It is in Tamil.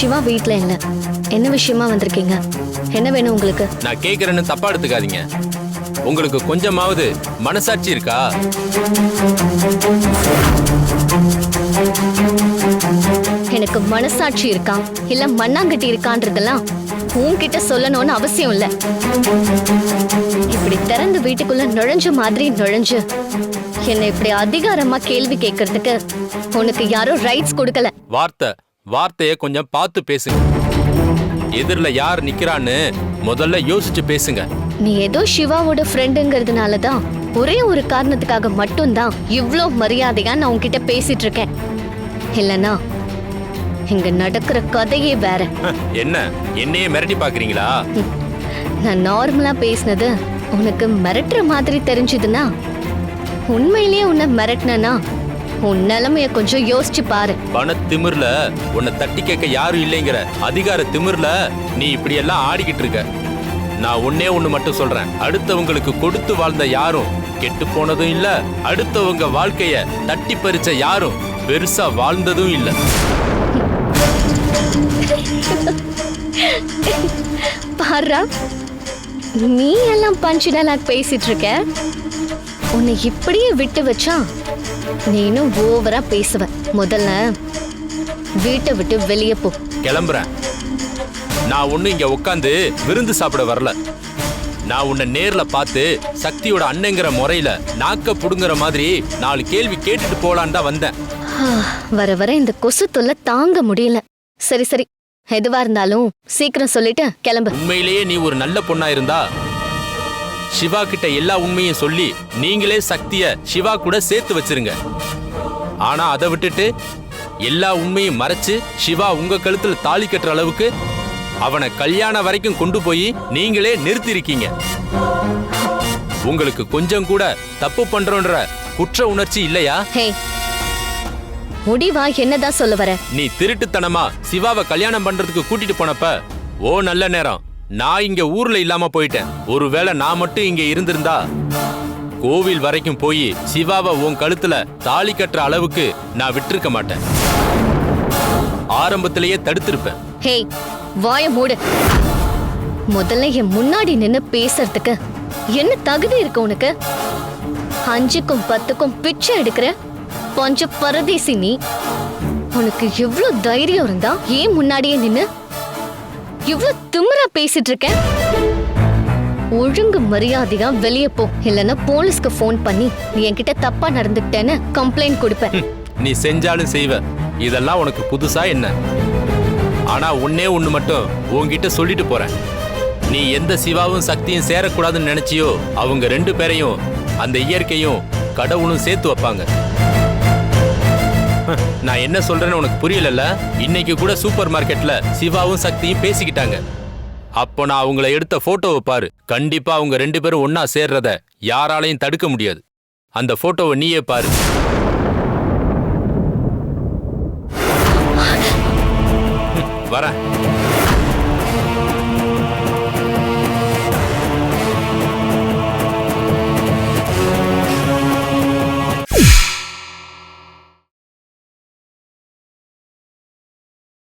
வீட்ல இல்ல என்ன விஷயமா வந்திருக்கீங்க? என்ன வேணும் உங்களுக்கு? நான் கேக்குறேன்னு தப்பா எடுத்துக்காதீங்க. உங்களுக்கு கொஞ்சமாவது மனசாட்சி இருக்கா? எனக்கு மனசாட்சி இருக்கா? இல்ல மண்ணாங்கட்டி இருக்கான்றதெல்லாம் உன்கிட்ட சொல்லணும்னு அவசியம் இல்ல. இப்படி திறந்து வீட்டுக்குள்ள நுழைஞ்ச மாதிரி நுழைஞ்சு என்னை இப்படி அதிகாரமா கேள்வி கேட்கறதுக்கு உனக்கு யாரும் ரைட்ஸ் கொடுக்கல. வார்த்தை. வார்த்தைய கொஞ்சம் பார்த்து பேசுங்க. எதிரில யார் நிக்கிறான்னு முதல்ல யோசிச்சு பேசுங்க. நீ ஏதோ சிவாவோட ஃப்ரெண்டுங்கிறதுனால தான் ஒரே ஒரு காரணத்துக்காக மட்டும்தான் இவ்ளோ மரியாதையா நான் உன்கிட்ட பேசிட்டு இருக்கேன் இல்லனா இங்க நடக்கிற கதையே வேற. என்ன? என்னையே மிரட்டி பாக்குறீங்களா. நான் நார்மலா பேசினது உனக்கு மிரட்டுற மாதிரி தெரிஞ்சதுன்னா உண்மையிலேயே உன்னை மிரட்டினா உன் நிலைமைய கொஞ்சம் யோசிச்சு பாரு. பண திமிர்ல உன்னை தட்டி கேட்க யாரும் இல்லைங்கிற அதிகார திமிர்ல நீ இப்படி எல்லாம் ஆடிக்கிட்டு இருக்க. நான் ஒன்னே ஒண்ணு மட்டும் சொல்றேன். அடுத்தவங்களுக்கு கொடுத்து வாழ்ந்த யாரும் கெட்டு போனதும் இல்ல அடுத்தவங்க வாழ்க்கைய தட்டி பறிச்ச யாரும் பெருசா வாழ்ந்ததும் இல்ல. பாருடா நீ எல்லாம் பஞ்சு டயலாக் பேசிட்டு இருக்க? உன்னை இப்படியே விட்டு வச்சா நீ இன்னும் ஓவரா பேசுவ. முதல்ல வீட்டை விட்டு வெளியே போ. கிளம்புறேன். நான் ஒண்ணு இங்க உட்காந்து விருந்து சாப்பிட வரல. நான் உன்னை நேர்ல பார்த்து சக்தியோட அண்ணங்கிற முறையில நாக்க புடுங்குற மாதிரி நாலு கேள்வி கேட்டுட்டு போலான்னு தான் வந்தேன். வர வர இந்த கொசு தொல்லை தாங்க முடியல. சரி சரி. எதுவா இருந்தாலும் சீக்கிரம் சொல்லிட்டு கிளம்பு. உண்மையிலேயே நீ ஒரு நல்ல பொண்ணா இருந்தா சிவா கிட்ட எல்லா உண்மையும் சொல்லி நீங்களே சக்திய சிவா கூட சேர்த்து வச்சிருங்க. ஆனா அதை விட்டுட்டு எல்லா உண்மையும் மறைச்சு சிவா உங்க கழுத்துல தாலி கட்டுற அளவுக்கு அவனை கல்யாணம் வரைக்கும் கொண்டு போய் நீங்களே நிறுத்திருக்கீங்க. உங்களுக்கு கொஞ்சம் கூட தப்பு பண்றோன்ற குற்ற உணர்ச்சி இல்லையா? முடிவா என்னதான் சொல்ல வர? நீ திருட்டுத்தனமா சிவாவை கல்யாணம் பண்றதுக்கு கூட்டிட்டு போனப்ப ஓ நல்ல நேரம். நான் இங்க ஊர்ல இல்லாம போயிட்டேன். ஒருவேளை நான் மட்டும் இங்க இருந்திருந்தா? கோவில் வரைக்கும் போய் சிவாவை உன் கழுத்துல தாலி கட்டுற அளவுக்கு நான் விட்டிருக்க மாட்டேன். ஆரம்பத்திலேயே தடுத்திருப்பேன். ஹே வாய மூடு. முதல்ல என் முன்னாடி நின்னு பேசுறதுக்கு என்ன தகுதி இருக்கு உனக்கு? அஞ்சுக்கும் பத்துக்கும் பிச்சை எடுக்கிற பஞ்ச பரதேசி நீ? உனக்கு எவ்வளவு தைரியம் இருந்தா ஏன் முன்னாடியே நின்னு இவ்ளோ திமிரா பேசிட்டு இருக்கேன் ஒழுங்கு மரியாதையா வெளியே போ. இல்லைன்னா போலீஸ்க்கு ஃபோன் பண்ணி நீ என்கிட்ட தப்பா நடந்துக்கிட்டேன்னு கம்ப்ளைண்ட் கொடுப்பேன். நீ செஞ்சாலும் செய்வ. இதெல்லாம் உனக்கு புதுசா என்ன? ஆனா உன்னே ஒண்ணு மட்டும் உன்கிட்ட சொல்லிட்டு போறேன். நீ எந்த சிவாவும் சக்தியும் சேரக்கூடாதுன்னு நினைச்சியோ அவங்க ரெண்டு பேரையும் அந்த இயற்கையும் கடவுளும் சேர்த்து வைப்பாங்க. நான் என்ன சொல்றேன்னு உனக்கு புரியலல்ல? இன்னைக்கு கூட சூப்பர் மார்க்கெட்ல சிவாவும் சக்தியும் பேசிக்கிட்டாங்க. அப்போ நான் அவங்கள எடுத்த போட்டோவை பாரு. கண்டிப்பா அவங்க ரெண்டு பேரும் ஒன்னா சேர்றத யாராலையும் தடுக்க முடியாது. அந்த போட்டோவை நீயே பாரு. வரேன்.